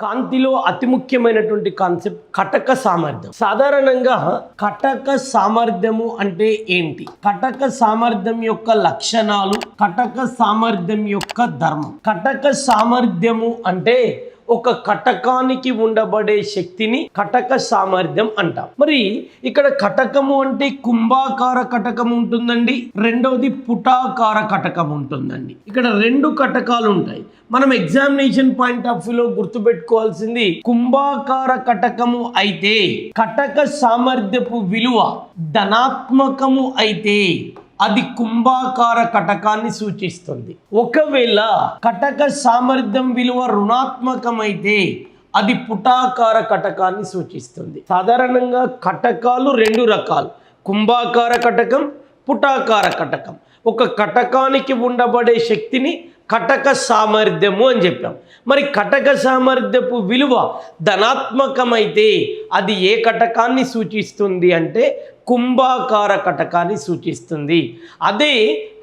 కాంతిలో అతి ముఖ్యమైనటువంటి కాన్సెప్ట్ కటక సామర్థ్యం. సాధారణంగా కటక సామర్థ్యము అంటే ఏంటి? కటక సామర్థ్యం యొక్క లక్షణాలు కటక సామర్థ్యం యొక్క ధర్మం. కటక సామర్థ్యము అంటే ఒక కటకానికి ఉండబడే శక్తిని కటక సామర్థ్యం అంటాం. మరి ఇక్కడ కటకము అంటే కుంభాకార కటకం ఉంటుందండి. రెండవది పుటాకార కటకం ఉంటుందండి. ఇక్కడ రెండు కటకాలు ఉంటాయి. మనం ఎగ్జామినేషన్ పాయింట్ ఆఫ్ వ్యూలో గుర్తుపెట్టుకోవాల్సింది కుంభాకార కటకము అయితే కటక సామర్థ్యపు విలువ ధనాత్మకము అయితే అది కుంభాకార కటకాన్ని సూచిస్తుంది. ఒకవేళ కటక సామర్థ్యం విలువ రుణాత్మకమైతే అది పుటాకార కటకాన్ని సూచిస్తుంది. సాధారణంగా కటకాలు రెండు రకాలు. కుంభాకార కటకం పుటాకార కటకం. ఒక కటకానికి ఉండబడే శక్తిని కటక సామర్థ్యము అని చెప్పాం. మరి కటక సామర్థ్యపు విలువ ధనాత్మకమైతే అది ఏ కటకాన్ని సూచిస్తుంది అంటే కుంభాకార కటకాన్ని సూచిస్తుంది. అదే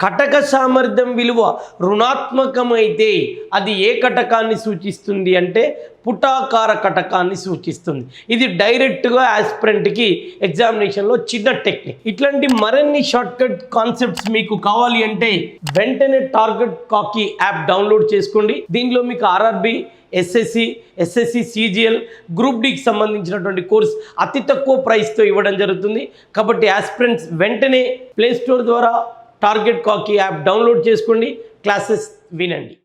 కటక సామర్థ్యం విలువ రుణాత్మకమైతే అది ఏ కటకాన్ని సూచిస్తుంది అంటే పుటాకార కటకాన్ని సూచిస్తుంది. ఇది డైరెక్ట్గా ఆస్పిరెంట్కి ఎగ్జామినేషన్లో చిన్న టెక్నిక్. ఇట్లాంటి మరిన్ని షార్ట్కట్ కాన్సెప్ట్స్ మీకు కావాలి అంటే వెంటనే టార్గెట్ కాకీ యాప్ డౌన్లోడ్ చేసుకోండి. దీనిలో మీకు RRB SSC SSC CGL group డికి సంబంధించినటువంటి కోర్స్ అతి తక్కువ ప్రైస్తో ఇవ్వడం జరుగుతుంది. కాబట్టి ఆస్పిరెంట్స్ వెంటనే ప్లేస్టోర్ ద్వారా టార్గెట్ కాకి యాప్ డౌన్లోడ్ చేసుకోండి. క్లాసెస్ వినండి.